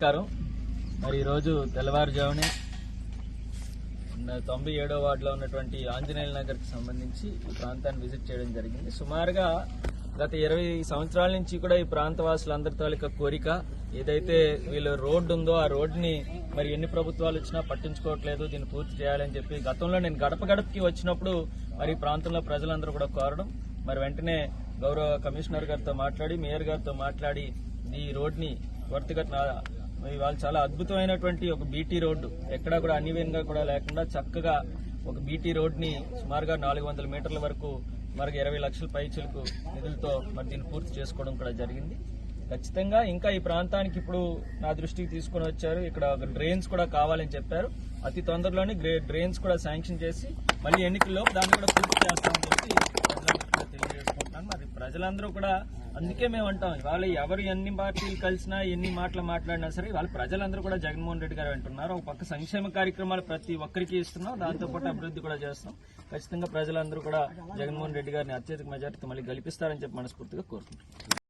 నమస్కారం. మరి ఈరోజు తెల్లవారుజామునే తొంభై ఏడో వార్డులో ఉన్నటువంటి ఆంజనేయుల నగర్కి సంబంధించి ఈ ప్రాంతాన్ని విజిట్ చేయడం జరిగింది. సుమారుగా గత ఇరవై సంవత్సరాల నుంచి కూడా ఈ ప్రాంత వాసులందరి తాలూకా కోరిక ఏదైతే వీళ్ళు రోడ్డు ఉందో ఆ రోడ్డుని మరి ఎన్ని ప్రభుత్వాలు వచ్చినా పట్టించుకోవట్లేదు దీన్ని పూర్తి చేయాలని చెప్పి గతంలో నేను గడప గడపకి వచ్చినప్పుడు మరి ఈ ప్రాంతంలో ప్రజలందరూ కూడా కోరడం. మరి వెంటనే గౌరవ కమిషనర్ గారితో మాట్లాడి మేయర్ గారితో మాట్లాడి ఈ రోడ్ని త్వరితగతిన ఇవాళ వాళ్ళు చాలా అద్భుతమైనటువంటి ఒక బీటీ రోడ్డు. ఎక్కడా కూడా అన్నివేయంగా కూడా లేకుండా చక్కగా ఒక బీటీ రోడ్ని సుమారుగా నాలుగు వందల మీటర్ల వరకు మరి ఇరవై లక్షల పైచలకు నిధులతో మరి దీన్ని పూర్తి చేసుకోవడం కూడా జరిగింది. ఖచ్చితంగా ఇంకా ఈ ప్రాంతానికి ఇప్పుడు నా దృష్టికి తీసుకొని వచ్చారు. ఇక్కడ ఒక డ్రైన్స్ కూడా కావాలని చెప్పారు. అతి తొందరలోనే గ్రే- డ్రైన్స్ కూడా శాంక్షన్ చేసి మళ్ళీ ఎన్నికల్లో దాన్ని కూడా పూర్తి చేస్తామని చెప్పి తెలియజేసుకుంటున్నాను. మరి ప్రజలందరూ కూడా అందుకే మేము అంటాం వాళ్ళు ఎవరు ఎన్ని పార్టీలు కలిసినా ఎన్ని మాటలు మాట్లాడినా సరే వాళ్ళ ప్రజలందరూ కూడా జగన్మోహన్ రెడ్డి గారు అంటున్నారు. ఒక పక్క సంక్షేమ కార్యక్రమాలు ప్రతి ఒక్కరికి ఇస్తున్నాం దాంతో పాటు అభివృద్ధి కూడా చేస్తాం ఖచ్చితంగా ప్రజలందరూ కూడా జగన్మోహన్ రెడ్డి గారిని అత్యధిక మెజార్టీతో మళ్ళీ గెలిపిస్తారని చెప్పి మనస్ఫూర్తిగా కోరుకుంటున్నాం.